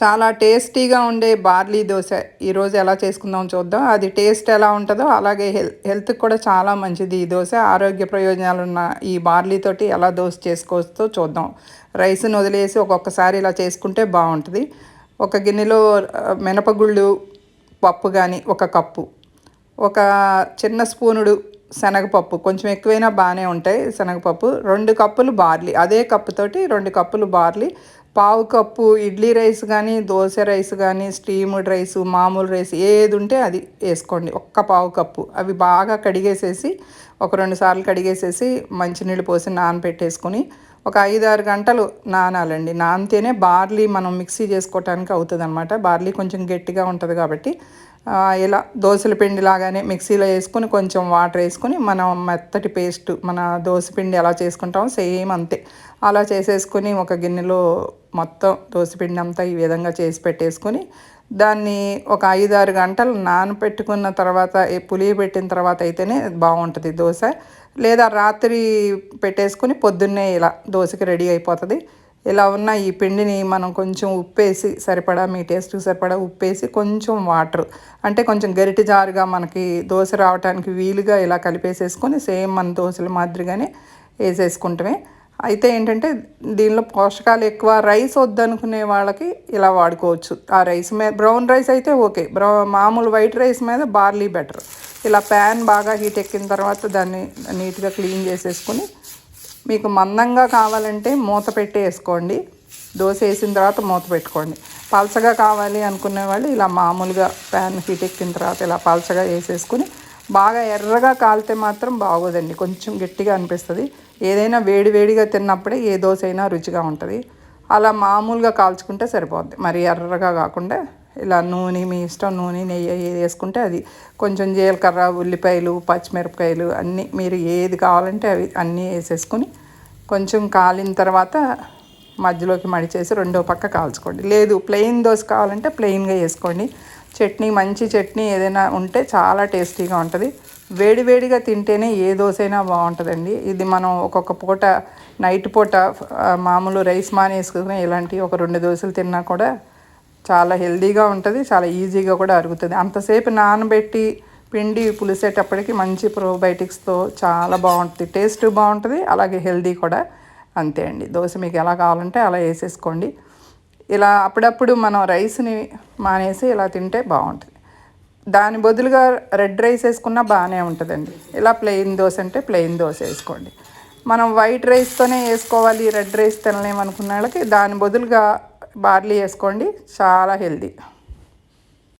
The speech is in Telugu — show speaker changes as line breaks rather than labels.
చాలా టేస్టీగా ఉండే బార్లీ దోశ ఈరోజు ఎలా చేసుకుందాం చూద్దాం. అది టేస్ట్ ఎలా ఉంటుందో అలాగే హెల్ హెల్త్కి కూడా చాలా మంచిది ఈ దోశ. ఆరోగ్య ప్రయోజనాలు ఉన్న ఈ బార్లీ తోటి ఎలా దోశ చేసుకోవచ్చో చూద్దాం. రైస్ను వదిలేసి ఒక్కొక్కసారి ఇలా చేసుకుంటే బాగుంటుంది. ఒక గిన్నెలో మినపగుళ్ళు పప్పు కానీ ఒక కప్పు. ఒక చిన్న స్పూనుడు శనగపప్పు. కొంచెం ఎక్కువైనా బాగానే ఉంటాయి శనగపప్పు. రెండు కప్పులు బార్లీ. అదే కప్పుతోటి రెండు కప్పులు బార్లీ. పావు కప్పు ఇడ్లీ రైస్ కానీ దోశ రైస్ కానీ స్టీమ్డ్ రైస్ మామూలు రైస్ ఏది ఉంటే అది వేసుకోండి. ఒక్క పావు కప్పు. అవి బాగా కడిగేసేసి ఒక రెండు సార్లు కడిగేసేసి మంచినీళ్ళు పోసి నానబెట్టేసుకొని ఒక ఐదు ఆరు గంటలు నానాలండి. నానితేనే బార్లీ మనం మిక్సీ చేసుకోవటానికి అవుతుంది అనమాట బార్లీ కొంచెం గట్టిగా ఉంటుంది కాబట్టి ఇలా దోశల పిండి లాగానే మిక్సీలో వేసుకొని కొంచెం వాటర్ వేసుకొని మనం మెత్తటి పేస్ట్ మన దోశ పిండి ఎలా చేసుకుంటామో సేమ్ అంతే. అలా చేసేసుకొని ఒక గిన్నెలో మొత్తం దోశ పిండి అంతా ఈ విధంగా చేసి పెట్టేసుకొని దాన్ని ఒక ఐదు ఆరు గంటలు నానబెట్టుకున్న తర్వాత పులియబెట్టిన తర్వాత అయితేనే బాగుంటుంది దోశ. లేదా రాత్రి పెట్టేసుకుని పొద్దున్నే ఇలా దోశకి రెడీ అయిపోతుంది. ఇలా ఉన్న ఈ పిండిని మనం కొంచెం ఉప్పేసి సరిపడా మీ టేస్ట్కి సరిపడా ఉప్పేసి కొంచెం వాటర్. అంటే కొంచెం గరిటి జారుగా మనకి దోశ రావడానికి వీలుగా ఇలా కలిపేసేసుకొని సేమ్ మన దోశల మాదిరిగానే వేసేసుకుంటమే. అయితే ఏంటంటే దీనిలో పోషకాలు ఎక్కువ రైస్ వద్దనుకునే వాళ్ళకి ఇలా వాడుకోవచ్చు. ఆ రైస్ మీద బ్రౌన్ రైస్ అయితే ఓకే. బ్రౌ మామూలు వైట్ రైస్ మీద బార్లీ బెటర్. ఇలా ప్యాన్ బాగా హీట్ ఎక్కిన తర్వాత దాన్ని నీట్గా క్లీన్ చేసేసుకొని మీకు మందంగా కావాలంటే మూత పెట్టి వేసుకోండి దోశ వేసిన తర్వాత మూత పెట్టుకోండి. పలసగా కావాలి అనుకునే వాళ్ళు ఇలా మామూలుగా ప్యాన్ హీట్ ఎక్కిన తర్వాత ఇలా పలసగా వేసేసుకుని బాగా ఎర్రగా కాలితే మాత్రం బాగోదండి. కొంచెం గట్టిగా అనిపిస్తుంది. ఏదైనా వేడి వేడిగా తిన్నప్పుడే ఏ దోశ అయినా రుచిగా ఉంటుంది. అలా మామూలుగా కాల్చుకుంటే సరిపోద్ది. మరి ఎర్రగా కాకుండా ఇలా నూనె మీ ఇష్టం నూనె నెయ్యి ఏది వేసుకుంటే అది కొంచెం జీలకర్ర ఉల్లిపాయలు పచ్చిమిరపకాయలు అన్నీ మీరు ఏది కావాలంటే అవి అన్నీ వేసేసుకుని కొంచెం కాలిన తర్వాత మధ్యలోకి మడిచేసి రెండో పక్క కాల్చుకోండి. లేదు ప్లెయిన్ దోశ కావాలంటే ప్లెయిన్గా వేసుకోండి. చట్నీ మంచి చట్నీ ఏదైనా ఉంటే చాలా టేస్టీగా ఉంటుంది. వేడివేడిగా తింటేనే ఏ దోశ అయినా బాగుంటుందండి. ఇది మనం ఒక్కొక్క పూట నైట్ పూట మామూలు రైస్ మానేసుకుని ఇలాంటి ఒక రెండు దోశలు తిన్నా కూడా చాలా హెల్దీగా ఉంటుంది చాలా ఈజీగా కూడా అరుగుతుంది. అంతసేపు నానబెట్టి పిండి పులిసేటప్పటికి మంచి ప్రోబయోటిక్స్తో చాలా బాగుంటుంది టేస్ట్ బాగుంటుంది అలాగే హెల్దీ కూడా. అంతే అండి. దోశ మీకు ఎలా కావాలంటే అలా వేసేసుకోండి. ఇలా అప్పుడప్పుడు మనం రైస్ని మానేసి ఇలా తింటే బాగుంటుంది. దాని బదులుగా రెడ్ రైస్ వేసుకున్నా బాగానే ఉంటుందండి. ఇలా ప్లెయిన్ దోశ అంటే ప్లెయిన్ దోశ వేసుకోండి. మనం వైట్ రైస్తోనే వేసుకోవాలి రెడ్ రైస్ తినలేమనుకున్న వాళ్ళకి దాని బదులుగా బార్లీ వేసుకోండి చాలా హెల్దీ.